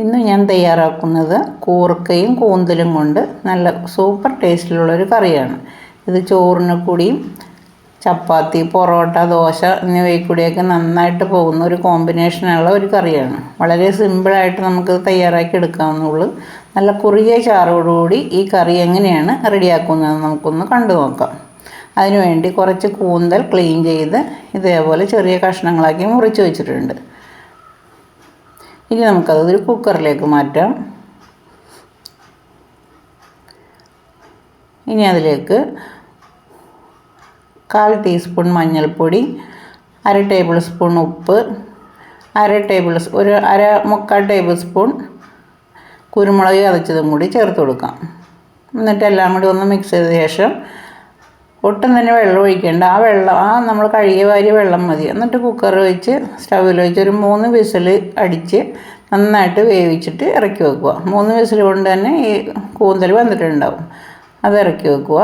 ഇന്ന് ഞാൻ തയ്യാറാക്കുന്നത് കൂർക്കയും കൂന്തലും കൊണ്ട് നല്ല സൂപ്പർ ടേസ്റ്റിലുള്ളൊരു കറിയാണ്. ഇത് ചോറിന് കൂടിയും ചപ്പാത്തി പൊറോട്ട ദോശ എന്നിവയിൽ കൂടിയൊക്കെ നന്നായിട്ട് പോകുന്ന ഒരു കോമ്പിനേഷനുള്ള ഒരു കറിയാണ്. വളരെ സിമ്പിളായിട്ട് നമുക്ക് തയ്യാറാക്കി എടുക്കാവുന്നുള്ളൂ. നല്ല കുറുകിയ ചാറോടുകൂടി ഈ കറി എങ്ങനെയാണ് റെഡിയാക്കുന്നത് നമുക്കൊന്ന് കണ്ടു നോക്കാം. അതിനുവേണ്ടി കുറച്ച് കൂന്തൽ ക്ലീൻ ചെയ്ത് ഇതേപോലെ ചെറിയ കഷ്ണങ്ങളാക്കി മുറിച്ച് വെച്ചിട്ടുണ്ട്. ഇനി നമുക്കത് ഒരു കുക്കറിലേക്ക് മാറ്റാം. ഇനി അതിലേക്ക് കാൽ ടീസ്പൂൺ മഞ്ഞൾപ്പൊടി അര ടേബിൾ സ്പൂൺ ഉപ്പ് അര ടേബിൾ ഒരു അര മുക്കാൽ ടേബിൾ സ്പൂൺ കുരുമുളക് ചതച്ചതും കൂടി ചേർത്ത് കൊടുക്കാം. എന്നിട്ട് എല്ലാം കൂടി ഒന്ന് മിക്സ് ചെയ്ത ശേഷം ഒട്ടും തന്നെ വെള്ളം ഒഴിക്കേണ്ട. ആ വെള്ളം ആ നമ്മൾ കഴുകിയ വാരി വെള്ളം മതി. എന്നിട്ട് കുക്കർ വെച്ച് സ്റ്റൗവിൽ വെച്ച് ഒരു മൂന്ന് വിസിൽ അടിച്ച് നന്നായിട്ട് വേവിച്ചിട്ട് ഇറക്കി വെക്കുക. മൂന്ന് വിസിൽ കൊണ്ട് തന്നെ ഈ കൂന്തൽ വന്നിട്ടുണ്ടാവും. അത് ഇറക്കി വെക്കുക.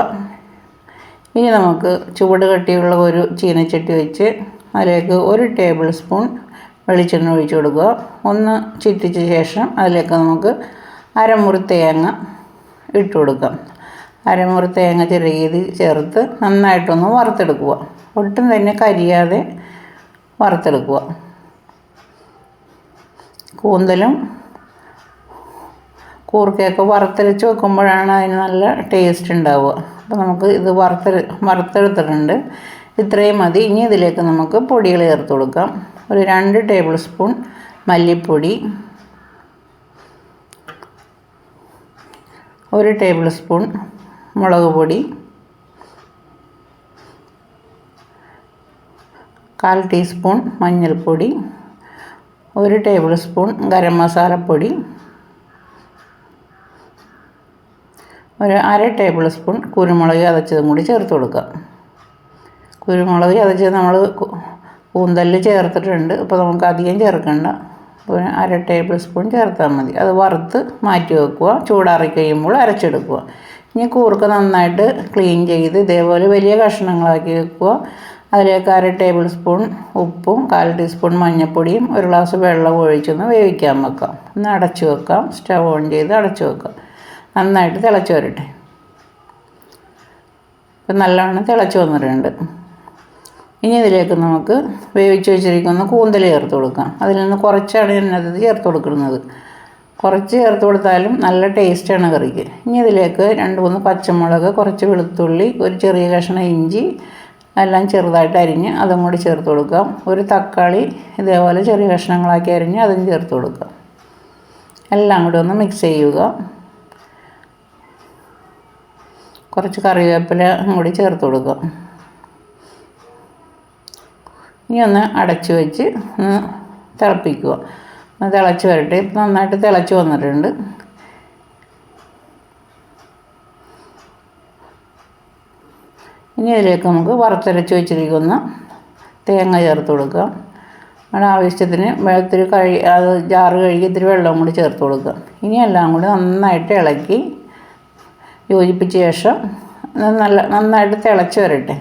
ഇനി നമുക്ക് ചുവട് കട്ടിയുള്ള ഒരു ചീനച്ചട്ടി വെച്ച് അതിലേക്ക് ഒരു ടേബിൾ സ്പൂൺ വെളിച്ചെണ്ണ ഒഴിച്ചു കൊടുക്കുക. ഒന്ന് ചിറ്റിച്ച ശേഷം അതിലേക്ക് നമുക്ക് അരമുറി തേങ്ങ ഇട്ട് കൊടുക്കാം. അരമുറി തേങ്ങ ചെറിയത് ചേർത്ത് നന്നായിട്ടൊന്ന് വറുത്തെടുക്കുക. ഒട്ടും തന്നെ കരിയാതെ വറുത്തെടുക്കുക. കൂന്തലും കൂർക്കയൊക്കെ വറുത്തരച്ച് വെക്കുമ്പോഴാണ് അതിന് നല്ല ടേസ്റ്റ് ഉണ്ടാവുക. അപ്പോൾ നമുക്ക് ഇത് വറുത്ത വറുത്തെടുത്തിട്ടുണ്ട്. ഇത്രയും മതി. ഇനി ഇതിലേക്ക് നമുക്ക് പൊടികൾ ചേർത്ത് കൊടുക്കാം. ഒരു രണ്ട് ടേബിൾ സ്പൂൺ മല്ലിപ്പൊടി. ഒരു ടേബിൾ സ്പൂൺ മുളക് പൊടി കാൽ ടീസ്പൂൺ മഞ്ഞൾപ്പൊടി ഒരു ടേബിൾ സ്പൂൺ ഗരം മസാലപ്പൊടി ഒരു അര ടേബിൾ സ്പൂൺ കുരുമുളക് അതച്ചതും കൂടി ചേർത്ത് കൊടുക്കുക. കുരുമുളക് അതച്ചത് നമ്മൾ കൂന്തലിൽ ചേർത്തിട്ടുണ്ട്. അപ്പോൾ നമുക്ക് അധികം ചേർക്കണ്ട. ഒരു അര ടേബിൾ സ്പൂൺ ചേർത്താൽ മതി. അത് വറുത്ത് മാറ്റി വെക്കുക. ചൂടാറി കഴിയുമ്പോൾ അരച്ചെടുക്കുക. ഇനി കൂർക്ക നന്നായിട്ട് ക്ലീൻ ചെയ്ത് ഇതേപോലെ വലിയ കഷ്ണങ്ങളാക്കി വെക്കുക. അതിലേക്ക് അര ടേബിൾ സ്പൂൺ ഉപ്പും കാൽ ടീസ്പൂൺ മഞ്ഞൾപ്പൊടിയും ഒരു ഗ്ലാസ് വെള്ളം ഒഴിച്ചൊന്ന് വേവിക്കാൻ വെക്കാം. ഒന്ന് അടച്ചു വെക്കാം. സ്റ്റവ് ഓൺ ചെയ്ത് അടച്ചു വെക്കാം. നന്നായിട്ട് തിളച്ച് വരട്ടെ. ഇപ്പം നല്ലവണ്ണം തിളച്ച് വന്നിട്ടുണ്ട്. ഇനി ഇതിലേക്ക് നമുക്ക് വേവിച്ച് വെച്ചിരിക്കുന്ന കൂന്തൽ ചേർത്ത് കൊടുക്കാം. അതിൽ നിന്ന് കുറച്ചാണ് ഞാനത് ചേർത്ത് കൊടുക്കുന്നത്. കുറച്ച് ചേർത്ത് കൊടുത്താലും നല്ല ടേസ്റ്റാണ് കറിക്ക്. ഇനി ഇതിലേക്ക് രണ്ട് മൂന്ന് പച്ചമുളക് കുറച്ച് വെളുത്തുള്ളി ഒരു ചെറിയ കഷ്ണം ഇഞ്ചി എല്ലാം ചെറുതായിട്ട് അരിഞ്ഞ് അതും കൂടി ചേർത്ത് കൊടുക്കാം. ഒരു തക്കാളി ഇതേപോലെ ചെറിയ കഷ്ണങ്ങളാക്കി അരിഞ്ഞ് അതും ചേർത്ത് കൊടുക്കാം. എല്ലാം കൂടി ഒന്ന് മിക്സ് ചെയ്യുക. കുറച്ച് കറിവേപ്പില കൂടി ചേർത്ത് കൊടുക്കാം. ഇനി ഒന്ന് അടച്ചു വെച്ച് തിളപ്പിക്കുക. തിളച്ച് വരട്ടെ. ഇപ്പം നന്നായിട്ട് തിളച്ച് വന്നിട്ടുണ്ട്. ഇനി ഇതിലേക്ക് നമുക്ക് വറുത്തരച്ച് വെച്ചിരിക്കുന്ന തേങ്ങ ചേർത്ത് കൊടുക്കാം. നമ്മുടെ ആവശ്യത്തിന് വെള്ളത്തിൽ കഴുകി അത് ജാറ് കഴുകി ഇത്തിരി വെള്ളം കൂടി ചേർത്ത് കൊടുക്കുക ഇനി എല്ലാം കൂടി നന്നായിട്ട് ഇളക്കി യോജിപ്പിച്ച ശേഷം നല്ല നന്നായിട്ട് തിളച്ച് വരട്ടെ.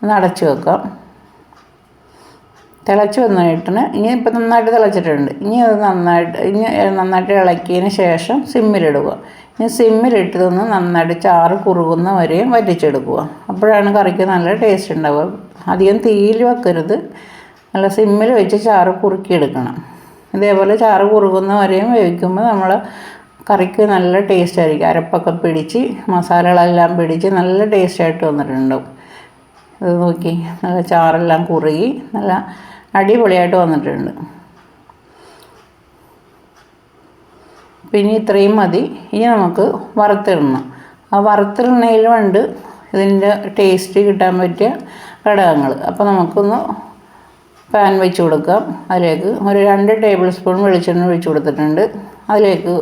ഒന്ന് അടച്ച് വെക്കാം. തിളച്ച് വന്നിട്ട് ഇനി ഇപ്പം നന്നായിട്ട് തിളച്ചിട്ടുണ്ട്. ഇനി അത് നന്നായിട്ട് ഇനി നന്നായിട്ട് ഇളക്കിയതിന് ശേഷം സിമ്മിലിടുക. ഇനി സിമ്മിലിട്ടതൊന്ന് നന്നായിട്ട് ചാറ് കുറുകുന്ന വരെയും വറ്റിച്ചെടുക്കുക. അപ്പോഴാണ് കറിക്ക് നല്ല ടേസ്റ്റ് ഉണ്ടാവുക. അധികം തീയിൽ വെക്കരുത്. നല്ല സിമ്മിൽ വെച്ച് ചാറ് കുറുക്കിയെടുക്കണം. ഇതേപോലെ ചാറ് കുറുകുന്ന വരെയും വേവിക്കുമ്പോൾ നമ്മൾ കറിക്ക് നല്ല ടേസ്റ്റ് ആയിരിക്കും. അരപ്പൊക്കെ പിടിച്ച് മസാലകളെല്ലാം പിടിച്ച് നല്ല ടേസ്റ്റായിട്ട് വന്നിട്ടുണ്ടാവും. ഇത് നോക്കി. നല്ല ചാറെല്ലാം കുറുകി നല്ല അടിപൊളിയായിട്ട് വന്നിട്ടുണ്ട്. പിന്നെ ഇത്രയും മതി. ഇനി നമുക്ക് വറുത്തിടണം. ആ വറുത്തിടണയിലുമുണ്ട് ഇതിന്റെ ടേസ്റ്റ് കിട്ടാൻ പറ്റിയ ഘടകങ്ങൾ. അപ്പോൾ നമുക്കൊന്ന് പാൻ വെച്ച് കൊടുക്കാം. അതിലേക്ക് ഒരു രണ്ട് ടേബിൾ സ്പൂൺ വെളിച്ചെണ്ണ ഒഴിച്ച് കൊടുത്തിട്ടുണ്ട്. അതിലേക്ക്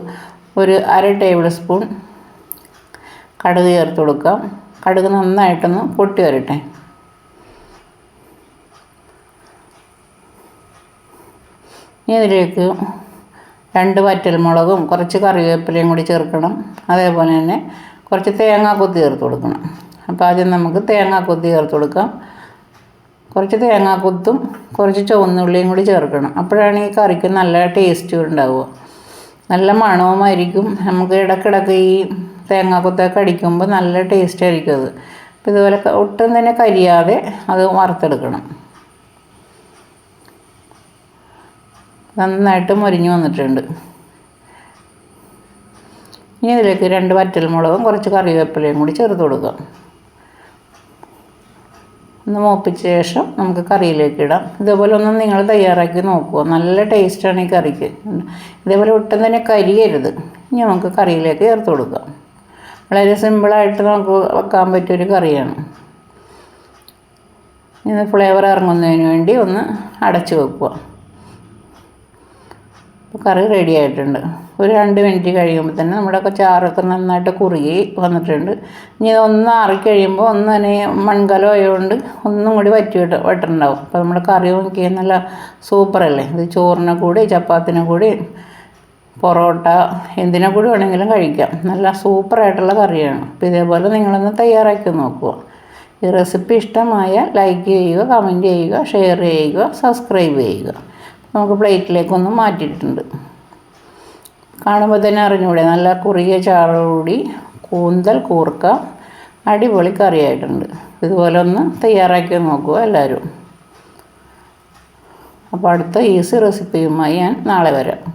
ഒരു അര ടേബിൾ സ്പൂൺ കടുക് ചേർത്ത് കൊടുക്കാം. കടുക് നന്നായിട്ടൊന്ന് പൊട്ടി വരട്ടെ. ഇനി ഇതിലേക്ക് രണ്ട് വറ്റൽമുളകും കുറച്ച് കറിവേപ്പിലയും കൂടി ചേർക്കണം. അതേപോലെ തന്നെ കുറച്ച് തേങ്ങാക്കൊത്തി ചേർത്ത് കൊടുക്കണം. അപ്പോൾ ആദ്യം നമുക്ക് തേങ്ങാക്കൊത്തി ചേർത്ത് കൊടുക്കാം. കുറച്ച് തേങ്ങാക്കൊത്തും കുറച്ച് ചുവന്നുള്ളിയും കൂടി ചേർക്കണം. അപ്പോഴാണ് ഈ കറിക്ക് നല്ല ടേസ്റ്റ് ഉണ്ടാവുക. നല്ല മണവുമായിരിക്കും. നമുക്ക് ഇടക്കിടക്ക് ഈ തേങ്ങാക്കൊത്തൊക്കെ അടിക്കുമ്പോൾ നല്ല ടേസ്റ്റ് ആയിരിക്കും അത്. അപ്പോൾ ഇതുപോലെ ഒട്ടും തന്നെ കരിയാതെ അത് വറുത്തെടുക്കണം. നന്നായിട്ട് മൊരിഞ്ഞു വന്നിട്ടുണ്ട്. ഇനി ഇതിലേക്ക് രണ്ട് വറ്റൽമുളകും കുറച്ച് കറിവേപ്പിലയും കൂടി ചേർത്ത് കൊടുക്കാം ഒന്ന് മൂപ്പിച്ച ശേഷം നമുക്ക് കറിയിലേക്ക് ഇടാം. ഇതേപോലെ ഒന്ന് നിങ്ങൾ തയ്യാറാക്കി നോക്കുക. നല്ല ടേസ്റ്റാണ് ഈ കറിക്ക്. ഇതേപോലെ ഒട്ടും തന്നെ കരിയരുത്. ഇനി നമുക്ക് കറിയിലേക്ക് ചേർത്ത് കൊടുക്കാം. വളരെ സിമ്പിളായിട്ട് നമുക്ക് വെക്കാൻ പറ്റിയൊരു കറിയാണ്. ഇത് ഫ്ലേവർ ഇറങ്ങുന്നതിന് വേണ്ടി ഒന്ന് അടച്ചു വെക്കുക. അപ്പോൾ കറി റെഡി ആയിട്ടുണ്ട്. ഒരു രണ്ട് മിനിറ്റ് കഴിയുമ്പോൾ തന്നെ നമ്മുടെ ചാറൊക്കെ നന്നായിട്ട് കുറുകി വന്നിട്ടുണ്ട്. ഇനി ഒന്ന് ആറി കഴിയുമ്പോൾ ഒന്ന് തന്നെ മൺകലം ആയതുകൊണ്ട് ഒന്നും കൂടി വറ്റി വിട്ട് വെട്ടുണ്ടാവും. അപ്പോൾ നമ്മുടെ കറി നോക്കിയാൽ നല്ല സൂപ്പറല്ലേ ഇത് ചോറിനെ കൂടി ചപ്പാത്തിനെ കൂടി പൊറോട്ട എന്തിനെ കൂടി വേണമെങ്കിലും കഴിക്കാം. നല്ല സൂപ്പറായിട്ടുള്ള കറിയാണ്. അപ്പോൾ ഇതേപോലെ നിങ്ങളൊന്ന് തയ്യാറാക്കി നോക്കുക. ഈ റെസിപ്പി ഇഷ്ടമായാൽ ലൈക്ക് ചെയ്യുക കമന്റ് ചെയ്യുക ഷെയർ ചെയ്യുക സബ്സ്ക്രൈബ് ചെയ്യുക. നമുക്ക് പ്ലേറ്റിലേക്കൊന്ന് മാറ്റിയിട്ടുണ്ട്. കാണുമ്പോൾ തന്നെ അറിഞ്ഞൂടെ നല്ല കുറുകിയ ചാറോടുകൂടി കൂന്തൽ കൂർക്ക അടിപൊളി കറിയായിട്ടുണ്ട്. ഇതുപോലെ ഒന്ന് തയ്യാറാക്കി നോക്കുക എല്ലാവരും. അപ്പോൾ അടുത്ത ഈസി റെസിപ്പിയുമായി ഞാൻ നാളെ വരാം.